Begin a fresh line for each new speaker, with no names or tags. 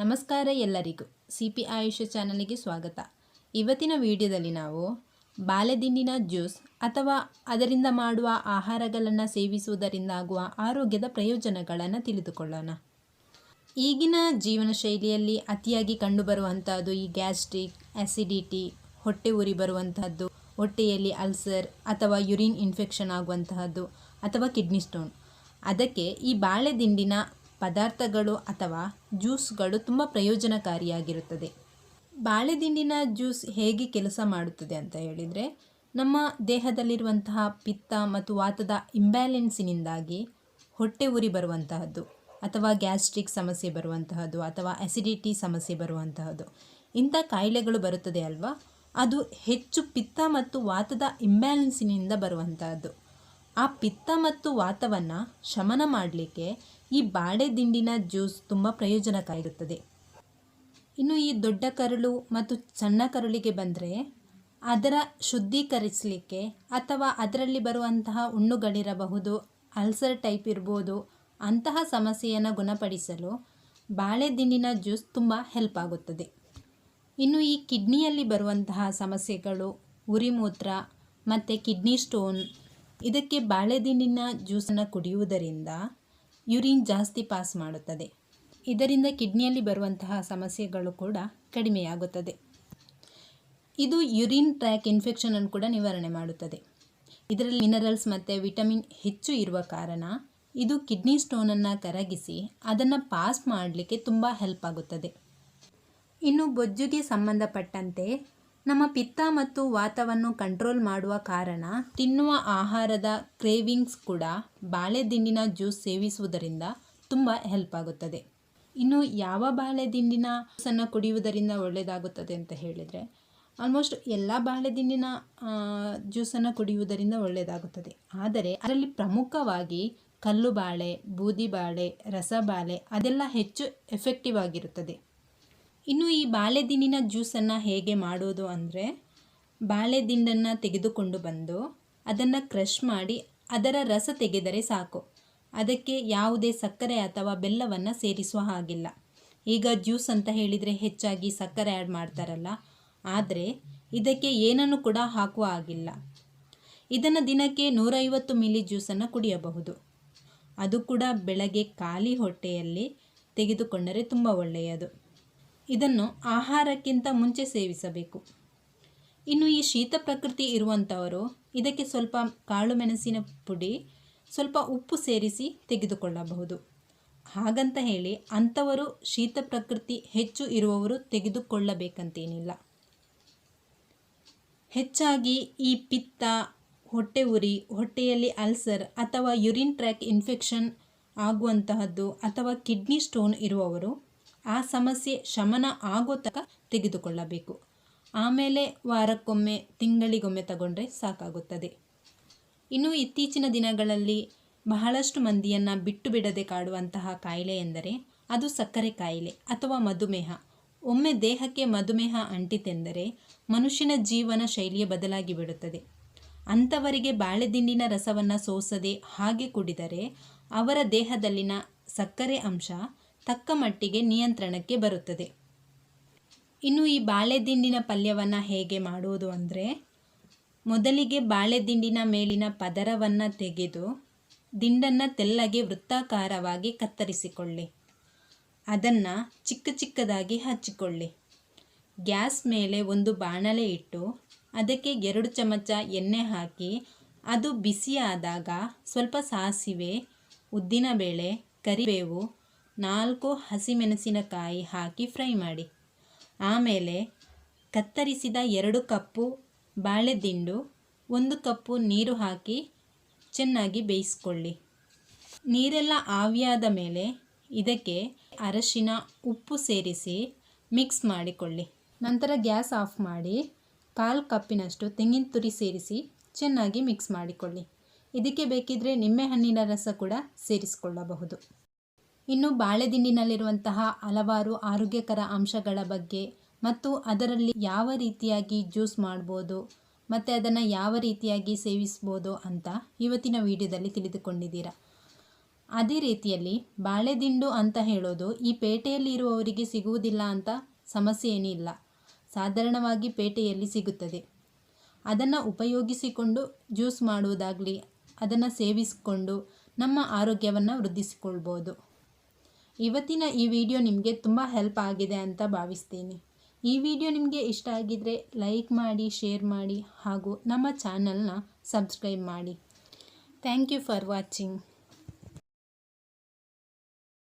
ನಮಸ್ಕಾರ ಎಲ್ಲರಿಗೂ C P ಆಯುಷ ಚಾನಲ್ಗೆ ಸ್ವಾಗತ. ಇವತ್ತಿನ ವಿಡಿಯೋದಲ್ಲಿ ನಾವು ಬಾಳೆದಿಂಡಿನ ಜ್ಯೂಸ್ ಅಥವಾ ಅದರಿಂದ ಮಾಡುವ ಆಹಾರಗಳನ್ನು ಸೇವಿಸುವುದರಿಂದ ಆಗುವ ಆರೋಗ್ಯದ ಪ್ರಯೋಜನಗಳನ್ನು ತಿಳಿದುಕೊಳ್ಳೋಣ. ಈಗಿನ ಜೀವನ ಶೈಲಿಯಲ್ಲಿ ಅತಿಯಾಗಿ ಕಂಡುಬರುವಂಥದ್ದು ಈ ಗ್ಯಾಸ್ಟ್ರಿಕ್ ಆ್ಯಸಿಡಿಟಿ ಹೊಟ್ಟೆ ಉರಿ ಬರುವಂತಹದ್ದು, ಹೊಟ್ಟೆಯಲ್ಲಿ ಅಲ್ಸರ್ ಅಥವಾ ಯುರಿನ್ ಇನ್ಫೆಕ್ಷನ್ ಆಗುವಂತಹದ್ದು ಅಥವಾ ಕಿಡ್ನಿ ಸ್ಟೋನ್. ಅದಕ್ಕೆ ಈ ಬಾಳೆದಿಂಡಿನ ಪದಾರ್ಥಗಳು ಅಥವಾ ಜ್ಯೂಸ್ಗಳು ತುಂಬ ಪ್ರಯೋಜನಕಾರಿಯಾಗಿರುತ್ತದೆ. ಬಾಳೆದಿಂಡಿನ ಜ್ಯೂಸ್ ಹೇಗೆ ಕೆಲಸ ಮಾಡುತ್ತದೆ ಅಂತ ಹೇಳಿದರೆ, ನಮ್ಮ ದೇಹದಲ್ಲಿರುವಂತಹ ಪಿತ್ತ ಮತ್ತು ವಾತದ ಇಂಬ್ಯಾಲೆನ್ಸಿನಿಂದಾಗಿ ಹೊಟ್ಟೆ ಉರಿ ಬರುವಂತಹದ್ದು ಅಥವಾ ಗ್ಯಾಸ್ಟ್ರಿಕ್ ಸಮಸ್ಯೆ ಬರುವಂತಹದ್ದು ಅಥವಾ ಅಸಿಡಿಟಿ ಸಮಸ್ಯೆ ಬರುವಂತಹದ್ದು, ಇಂಥ ಕಾಯಿಲೆಗಳು ಬರುತ್ತದೆ ಅಲ್ವಾ? ಅದು ಹೆಚ್ಚು ಪಿತ್ತ ಮತ್ತು ವಾತದ ಇಂಬ್ಯಾಲೆನ್ಸಿನಿಂದ ಬರುವಂತಹದ್ದು. ಆ ಪಿತ್ತ ಮತ್ತು ವಾತವನ್ನು ಶಮನ ಮಾಡಲಿಕ್ಕೆ ಈ ಬಾಳೆದಿಂಡಿನ ಜ್ಯೂಸ್ ತುಂಬ ಪ್ರಯೋಜನಕಾರಿರುತ್ತದೆ ಇನ್ನು ಈ ದೊಡ್ಡ ಕರುಳು ಮತ್ತು ಸಣ್ಣ ಕರುಳಿಗೆ ಬಂದರೆ ಅದರ ಶುದ್ಧೀಕರಿಸಲಿಕ್ಕೆ ಅಥವಾ ಅದರಲ್ಲಿ ಬರುವಂತಹ ಹುಣ್ಣುಗಳಿರಬಹುದು ಅಲ್ಸರ್ ಟೈಪ್ ಇರ್ಬೋದು, ಅಂತಹ ಸಮಸ್ಯೆಯನ್ನು ಗುಣಪಡಿಸಲು ಬಾಳೆದಿಂಡಿನ ಜ್ಯೂಸ್ ತುಂಬ ಹೆಲ್ಪ್ ಆಗುತ್ತದೆ. ಇನ್ನು ಈ ಕಿಡ್ನಿಯಲ್ಲಿ ಬರುವಂತಹ ಸಮಸ್ಯೆಗಳು, ಉರಿಮೂತ್ರ ಮತ್ತು ಕಿಡ್ನಿ ಸ್ಟೋನ್ ಇದಕ್ಕೆ ಬಾಳೆದಿಂಡಿನ ಜ್ಯೂಸನ್ನು ಕುಡಿಯುವುದರಿಂದ ಯುರಿನ್ ಜಾಸ್ತಿ ಪಾಸ್ ಮಾಡುತ್ತದೆ. ಇದರಿಂದ ಕಿಡ್ನಿಯಲ್ಲಿ ಬರುವಂತಹ ಸಮಸ್ಯೆಗಳು ಕೂಡ ಕಡಿಮೆಯಾಗುತ್ತದೆ. ಇದು ಯುರಿನ್ ಟ್ರ್ಯಾಕ್ ಇನ್ಫೆಕ್ಷನನ್ನು ಕೂಡ ನಿವಾರಣೆ ಮಾಡುತ್ತದೆ. ಇದರಲ್ಲಿ ಮಿನರಲ್ಸ್ ಮತ್ತು ವಿಟಮಿನ್ ಹೆಚ್ಚು ಇರುವ ಕಾರಣ ಇದು ಕಿಡ್ನಿ ಸ್ಟೋನನ್ನು ಕರಗಿಸಿ ಅದನ್ನು ಪಾಸ್ ಮಾಡಲಿಕ್ಕೆ ತುಂಬ ಹೆಲ್ಪ್ ಆಗುತ್ತದೆ. ಇನ್ನು ಬೊಜ್ಜುಗೆ ಸಂಬಂಧಪಟ್ಟಂತೆ ನಮ್ಮ ಪಿತ್ತ ಮತ್ತು ವಾತವನ್ನು ಕಂಟ್ರೋಲ್ ಮಾಡುವ ಕಾರಣ ತಿನ್ನುವ ಆಹಾರದ ಕ್ರೇವಿಂಗ್ಸ್ ಕೂಡ ಬಾಳೆದಿಂಡಿನ ಜ್ಯೂಸ್ ಸೇವಿಸುವುದರಿಂದ ತುಂಬ ಹೆಲ್ಪ್ ಆಗುತ್ತದೆ. ಇನ್ನು ಯಾವ ಬಾಳೆದಿಂಡಿನ ಜ್ಯೂಸನ್ನು ಕುಡಿಯುವುದರಿಂದ ಒಳ್ಳೆಯದಾಗುತ್ತದೆ ಅಂತ ಹೇಳಿದರೆ ಆಲ್ಮೋಸ್ಟ್ ಎಲ್ಲ ಬಾಳೆದಿಂಡಿನ ಜ್ಯೂಸನ್ನು ಕುಡಿಯುವುದರಿಂದ ಒಳ್ಳೆಯದಾಗುತ್ತದೆ. ಆದರೆ ಅದರಲ್ಲಿ ಪ್ರಮುಖವಾಗಿ ಕಲ್ಲು ಬಾಳೆ ಬೂದಿ ಬಾಳೆ ರಸಬಾಳೆ ಅದೆಲ್ಲ ಹೆಚ್ಚು ಎಫೆಕ್ಟಿವ್ ಆಗಿರುತ್ತದೆ. ಇನ್ನು ಈ ಬಾಳೆದಿಂಡಿನ ಜ್ಯೂಸನ್ನು ಹೇಗೆ ಮಾಡೋದು ಅಂದರೆ ಬಾಳೆದಿಂಡನ್ನು ತೆಗೆದುಕೊಂಡು ಬಂದು ಅದನ್ನು ಕ್ರಷ್ ಮಾಡಿ ಅದರ ರಸ ತೆಗೆದರೆ ಸಾಕು. ಅದಕ್ಕೆ ಯಾವುದೇ ಸಕ್ಕರೆ ಅಥವಾ ಬೆಲ್ಲವನ್ನು ಸೇರಿಸುವ ಹಾಗಿಲ್ಲ. ಈಗ ಜ್ಯೂಸ್ ಅಂತ ಹೇಳಿದರೆ ಹೆಚ್ಚಾಗಿ ಸಕ್ಕರೆ ಆ್ಯಡ್ ಮಾಡ್ತಾರಲ್ಲ, ಆದರೆ ಇದಕ್ಕೆ ಏನನ್ನು ಕೂಡ ಹಾಕುವ ಹಾಗಿಲ್ಲ. ಇದನ್ನು ದಿನಕ್ಕೆ ನೂರೈವತ್ತು ಮಿಲಿ ಜ್ಯೂಸನ್ನು ಕುಡಿಯಬಹುದು. ಅದು ಕೂಡ ಬೆಳಗ್ಗೆ ಖಾಲಿ ಹೊಟ್ಟೆಯಲ್ಲಿ ತೆಗೆದುಕೊಂಡರೆ ತುಂಬ ಒಳ್ಳೆಯದು. ಇದನ್ನು ಆಹಾರಕ್ಕಿಂತ ಮುಂಚೆ ಸೇವಿಸಬೇಕು. ಇನ್ನು ಈ ಶೀತ ಪ್ರಕೃತಿ ಇರುವಂಥವರು ಇದಕ್ಕೆ ಸ್ವಲ್ಪ ಕಾಳು ಮೆಣಸಿನ ಪುಡಿ, ಸ್ವಲ್ಪ ಉಪ್ಪು ಸೇರಿಸಿ ತೆಗೆದುಕೊಳ್ಳಬಹುದು. ಹಾಗಂತ ಹೇಳಿ ಅಂಥವರು ಶೀತ ಪ್ರಕೃತಿ ಹೆಚ್ಚು ಇರುವವರು ತೆಗೆದುಕೊಳ್ಳಬೇಕಂತೇನಿಲ್ಲ. ಹೆಚ್ಚಾಗಿ ಈ ಪಿತ್ತ, ಹೊಟ್ಟೆ ಉರಿ, ಹೊಟ್ಟೆಯಲ್ಲಿ ಅಲ್ಸರ್ ಅಥವಾ ಯುರಿನ್ ಟ್ರ್ಯಾಕ್ ಇನ್ಫೆಕ್ಷನ್ ಆಗುವಂತಹದ್ದು ಅಥವಾ ಕಿಡ್ನಿ ಸ್ಟೋನ್ ಇರುವವರು ಆ ಸಮಸ್ಯೆ ಶಮನ ಆಗೋ ತನಕ ತೆಗೆದುಕೊಳ್ಳಬೇಕು. ಆಮೇಲೆ ವಾರಕ್ಕೊಮ್ಮೆ, ತಿಂಗಳಿಗೊಮ್ಮೆ ತಗೊಂಡ್ರೆ ಸಾಕಾಗುತ್ತದೆ. ಇನ್ನು ಇತ್ತೀಚಿನ ದಿನಗಳಲ್ಲಿ ಬಹಳಷ್ಟು ಮಂದಿಯನ್ನು ಬಿಟ್ಟು ಬಿಡದೆ ಕಾಡುವಂತಹ ಕಾಯಿಲೆ ಎಂದರೆ ಅದು ಸಕ್ಕರೆ ಕಾಯಿಲೆ ಅಥವಾ ಮಧುಮೇಹ. ಒಮ್ಮೆ ದೇಹಕ್ಕೆ ಮಧುಮೇಹ ಅಂಟಿತೆಂದರೆ ಮನುಷ್ಯನ ಜೀವನ ಶೈಲಿಯ ಬದಲಾಗಿ ಬಿಡುತ್ತದೆ. ಅಂಥವರಿಗೆ ಬಾಳೆದಿಂಡಿನ ರಸವನ್ನು ಸೋಸದೆ ಹಾಗೆ ಕುಡಿದರೆ ಅವರ ದೇಹದಲ್ಲಿನ ಸಕ್ಕರೆ ಅಂಶ ತಕ್ಕ ಮಟ್ಟಿಗೆ ನಿಯಂತ್ರಣಕ್ಕೆ ಬರುತ್ತದೆ. ಇನ್ನು ಈ ಬಾಳೆದಿಂಡಿನ ಪಲ್ಯವನ್ನು ಹೇಗೆ ಮಾಡುವುದು ಅಂದರೆ, ಮೊದಲಿಗೆ ಬಾಳೆದಿಂಡಿನ ಮೇಲಿನ ಪದರವನ್ನು ತೆಗೆದು ದಿಂಡನ್ನು ತೆಲ್ಲಗೆ ವೃತ್ತಾಕಾರವಾಗಿ ಕತ್ತರಿಸಿಕೊಳ್ಳಿ. ಅದನ್ನು ಚಿಕ್ಕ ಚಿಕ್ಕದಾಗಿ ಹಚ್ಚಿಕೊಳ್ಳಿ. ಗ್ಯಾಸ್ ಮೇಲೆ ಒಂದು ಬಾಣಲೆ ಇಟ್ಟು ಅದಕ್ಕೆ ಎರಡು ಚಮಚ ಎಣ್ಣೆ ಹಾಕಿ ಅದು ಬಿಸಿಯಾದಾಗ ಸ್ವಲ್ಪ ಸಾಸಿವೆ, ಉದ್ದಿನಬೇಳೆ, ಕರಿಬೇವು ನಾಲ್ಕು ಹಸಿಮೆಣಸಿನಕಾಯಿ ಹಾಕಿ ಫ್ರೈ ಮಾಡಿ. ಆಮೇಲೆ ಕತ್ತರಿಸಿದ ಎರಡು ಕಪ್ಪು ಬಾಳೆದಿಂಡು, ಒಂದು ಕಪ್ಪು ನೀರು ಹಾಕಿ ಚೆನ್ನಾಗಿ ಬೇಯಿಸ್ಕೊಳ್ಳಿ. ನೀರೆಲ್ಲ ಆವಿಯಾದ ಮೇಲೆ ಇದಕ್ಕೆ ಅರಶಿನ ಉಪ್ಪು ಸೇರಿಸಿ ಮಿಕ್ಸ್ ಮಾಡಿಕೊಳ್ಳಿ. ನಂತರ ಗ್ಯಾಸ್ ಆಫ್ ಮಾಡಿ ಕಾಲು ಕಪ್ಪಿನಷ್ಟು ತೆಂಗಿನ ತುರಿ ಸೇರಿಸಿ ಚೆನ್ನಾಗಿ ಮಿಕ್ಸ್ ಮಾಡಿಕೊಳ್ಳಿ. ಇದಕ್ಕೆ ಬೇಕಿದ್ರೆ ನಿಂಬೆಹಣ್ಣಿನ ರಸ ಕೂಡ ಸೇರಿಸಿಕೊಳ್ಳಬಹುದು. ಇನ್ನು ಬಾಳೆದಿಂಡಿನಲ್ಲಿರುವಂತಹ ಹಲವಾರು ಆರೋಗ್ಯಕರ ಅಂಶಗಳ ಬಗ್ಗೆ ಮತ್ತು ಅದರಲ್ಲಿ ಯಾವ ರೀತಿಯಾಗಿ ಜ್ಯೂಸ್ ಮಾಡ್ಬೋದು ಮತ್ತು ಅದನ್ನು ಯಾವ ರೀತಿಯಾಗಿ ಸೇವಿಸ್ಬೋದು ಅಂತ ಇವತ್ತಿನ ವಿಡಿಯೋದಲ್ಲಿ ತಿಳಿದುಕೊಂಡಿದ್ದೀರಾ. ಅದೇ ರೀತಿಯಲ್ಲಿ ಬಾಳೆದಿಂಡು ಅಂತ ಹೇಳೋದು ಈ ಪೇಟೆಯಲ್ಲಿ ಇರುವವರಿಗೆ ಸಿಗುವುದಿಲ್ಲ ಅಂತ ಸಮಸ್ಯೆ ಏನಿಲ್ಲ ಸಾಧಾರಣವಾಗಿ ಪೇಟೆಯಲ್ಲಿ ಸಿಗುತ್ತದೆ. ಅದನ್ನು ಉಪಯೋಗಿಸಿಕೊಂಡು ಜ್ಯೂಸ್ ಮಾಡುವುದಾಗಲಿ ಅದನ್ನು ಸೇವಿಸಿಕೊಂಡು ನಮ್ಮ ಆರೋಗ್ಯವನ್ನು ವೃದ್ಧಿಸಿಕೊಳ್ಬೋದು. ಇವತ್ತಿನ ಈ ವಿಡಿಯೋ ನಿಮಗೆ ತುಂಬ ಹೆಲ್ಪ್ ಆಗಿದೆ ಅಂತ ಭಾವಿಸ್ತೀನಿ. ಈ ವಿಡಿಯೋ ನಿಮಗೆ ಇಷ್ಟ ಆಗಿದ್ದರೆ ಲೈಕ್ ಮಾಡಿ ಶೇರ್ ಮಾಡಿ ಹಾಗೂ ನಮ್ಮ ಚಾನಲ್ನ ಸಬ್ಸ್ಕ್ರೈಬ್ ಮಾಡಿ. Thank you for watching